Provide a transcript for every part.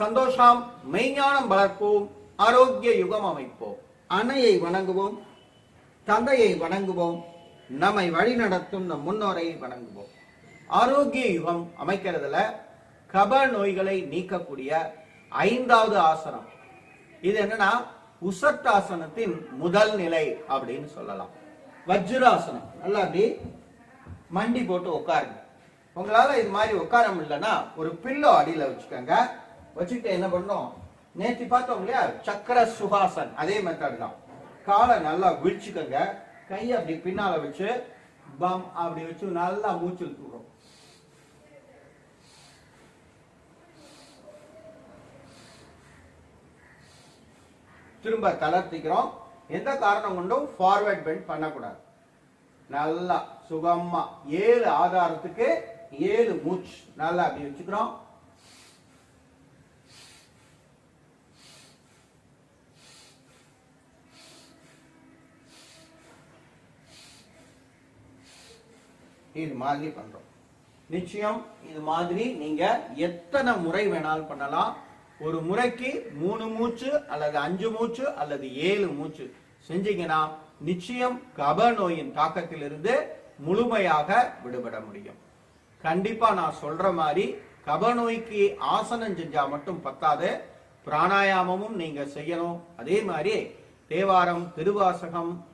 சந்தோஷம் மெய்ஞானம் வளர்ப்போம் ஆரோக்கிய யுகம் அமைப்போம். அன்னையை வணங்குவோம் தந்தையை வணங்குவோம் நம்மை வழிநடத்தும் நம் முன்னோரை வணங்குவோம். ஆரோக்கிய யுகம் அமைக்கிறதுல கப நோய்களை நீக்கக்கூடிய ஐந்தாவது ஆசனம். இது என்னன்னா உசட்டாசனத்தின் முதல் நிலை அப்படின்னு சொல்லலாம். வஜ்ராசனம். நல்லா அப்படி மண்டி போட்டு உட்காருங்க. உங்களால இது மாதிரி உட்கார முடியலன்னா ஒரு பில்லோ அடியில வச்சுக்கோங்க. வச்சுக்கிட்டு என்ன பண்ணோம்? நேத்தி பார்த்தோம் இல்லையா? சக்கர சுகாசன் அதே மெத்தட் தான். காலை நல்லா விழிச்சுக்கங்க கையை அப்படி பின்னால வச்சு பம் அப்படி வச்சு நல்லா மூச்சு இழுத்துக்கிறோம் திரும்ப தளர்த்திக்கிறோம். எந்த காரணம் கொண்டும் ஃபார்வர்ட் பெண்ட் பண்ணக்கூடாது. நல்லா சுகமா ஏழு ஆதாரத்துக்கு ஏழு மூச்சு. நல்லா அப்படி வச்சுக்கிறோம். இது மாதிரி பண்றோம். நிச்சயம் இது மாதிரி நீங்க எத்தனை முறை வேணாலும் பண்ணலாம். ஒரு முறைக்கு மூணு மூச்சு அல்லது அஞ்சு மூச்சு அல்லது ஏழு மூச்சு செஞ்சீங்கன்னா நிச்சயம் கப நோயின் தாக்கத்திலிருந்து முழுமையாக விடுபட முடியும். கண்டிப்பா நான் சொல்ற மாதிரி கப நோய்க்கு ஆசனம் செஞ்சா மட்டும் பத்தாது. பிராணாயாமமும் நீங்க செய்யணும். அதே மாதிரி தேவாரம் திருவாசகம்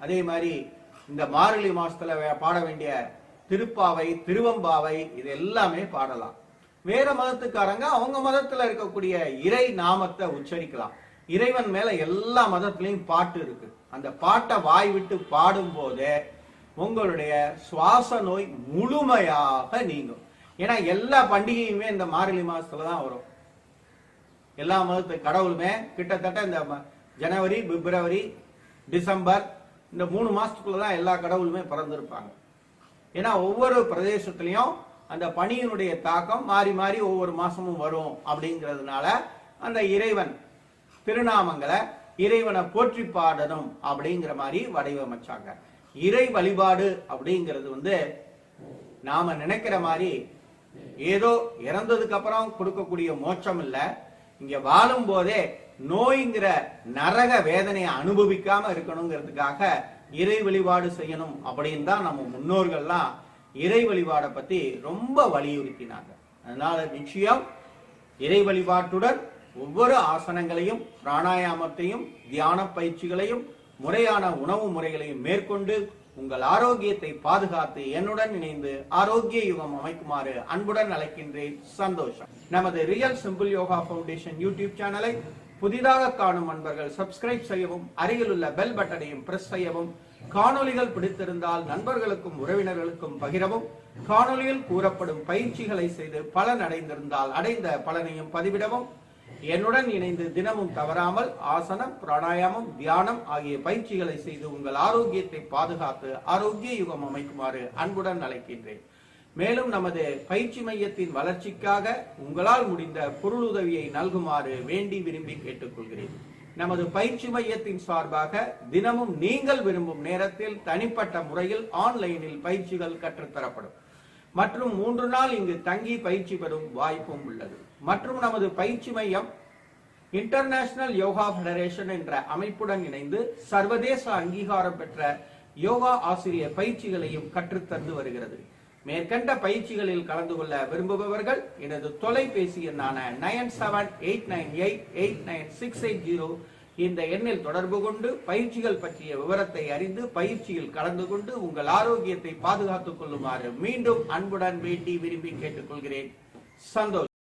அதே மாதிரி இந்த மார்கழி மாசத்துல வே- பாட வேண்டிய திருப்பாவை திருவம்பாவை இது எல்லாமே பாடலாம். வேற மதத்துக்காரங்க அவங்க மதத்துல இருக்கக்கூடிய இறை நாமத்தை உச்சரிக்கலாம். இறைவன் மேல எல்லா மதத்திலையும் பாட்டு இருக்கு. அந்த பாட்டை வாய் விட்டு பாடும் போதே உங்களுடைய சுவாச நோய் முழுமையாக நீங்கும். ஏன்னா எல்லா பண்டிகையுமே இந்த மார்கழி மாசத்துல தான் வரும். எல்லா மதத்து கடவுளுமே கிட்டத்தட்ட இந்த ம- ஜனவரி பிப்ரவரி டிசம்பர் இந்த மூணு மாசத்துக்குள்ள தான் எல்லா கடவுளுமே பிறந்திருப்பாங்க. ஏன்னா ஒவ்வொரு பிரதேசத்திலையும் அந்த பனியினுடைய தாக்கம் மாறி மாறி ஒவ்வொரு மாசமும் வரும் அப்படிங்கிறதுனால அந்த இறைவன் திருநாமங்களை இறைவனை போற்றி பாடணும் அப்படிங்கிற மாதிரி வடிவமைச்சாங்க. இறை வழிபாடு அப்படிங்கிறது வந்து நாம நினைக்கிற மாதிரி ஏதோ இறந்ததுக்கு அப்புறம் கொடுக்கக்கூடிய மோட்சம் இல்ல. இங்க வாழும் போதே நோய்ங்கிற நரக வேதனையை அனுபவிக்காம இருக்கணுங்கிறதுக்காக இறை வழிபாடு செய்யணும் அப்படின்னு தான் நம்ம முன்னோர்கள்லாம் இறை வழிபாடை பற்றி ரொம்ப வலியுறுத்தினாங்க. அதனால நிச்சயம் இறை வழிபாட்டுடன் ஒவ்வொரு ஆசனங்களையும் பிராணாயாமத்தையும் தியான பயிற்சிகளையும் முறையான உணவு முறைகளையும் மேற்கொண்டு உங்கள் ஆரோக்கியத்தை பாதுகாத்து என்னுடன் இணைந்து ஆரோக்கிய யுகம் அமைக்குமாறு அன்புடன் அழைக்கின்றேன் சந்தோஷம். நமது real simple yoga foundation YouTube சேனலை புதிதாக காணும் அன்பர்கள் சப்ஸ்கிரைப் செய்யவும் அருகில் உள்ள பெல் பட்டனையும் பிரஸ் செய்யவும் காணொளிகள் பிடித்திருந்தால் நண்பர்களுக்கும் உறவினர்களுக்கும் பகிரவும் காணொளியில் கூறப்படும் பயிற்சிகளை செய்து பலன் அடைந்திருந்தால் அடைந்த பலனையும் பதிவிடவும் என்னுடன் இணைந்து தினமும் தவறாமல் ஆசனம் பிராணாயாமம் தியானம் ஆகிய பயிற்சிகளை செய்து உங்கள் ஆரோக்கியத்தை பாதுகாத்து ஆரோக்கிய யுகம் அமைக்குமாறு அன்புடன் அழைக்கின்றேன். மேலும் நமது பயிற்சி மையத்தின் வளர்ச்சிக்காக உங்களால் முடிந்த பொருளுதவியை நல்குமாறு வேண்டி விரும்பி கேட்டுக்கொள்கிறேன். நமது பயிற்சி மையத்தின் சார்பாக தினமும் நீங்கள் விரும்பும் நேரத்தில் தனிப்பட்ட முறையில் ஆன்லைனில் பயிற்சிகள் கற்றுத்தரப்படும். மற்றும் மூன்று நாள் இங்கு தங்கி பயிற்சி பெறும் வாய்ப்பும் உள்ளது. மற்றும் நமது பயிற்சி மையம் இன்டர்நேஷனல் யோகா ஃபெடரேஷன் என்ற அமைப்புடன் இணைந்து சர்வதேச அங்கீகாரம் பெற்ற யோகா ஆசிரியர் பயிற்சிகளையும் கற்றுத்தந்து வருகிறது. மேற்கண்ட பயிற்சிகளில் கலந்து கொள்ள விரும்புபவர்கள் எனது தொலைபேசி எண்ணான nine seven eight nine eight eight nine six eight zero இந்த எண்ணில் தொடர்பு கொண்டு பயிற்சிகள் பற்றிய விவரத்தை அறிந்து பயிற்சியில் கலந்து கொண்டு உங்கள் ஆரோக்கியத்தை பாதுகாத்துக் கொள்ளுமாறு மீண்டும் அன்புடன் வேண்டி விரும்பி கேட்டுக்கொள்கிறேன். சந்தோஷ்.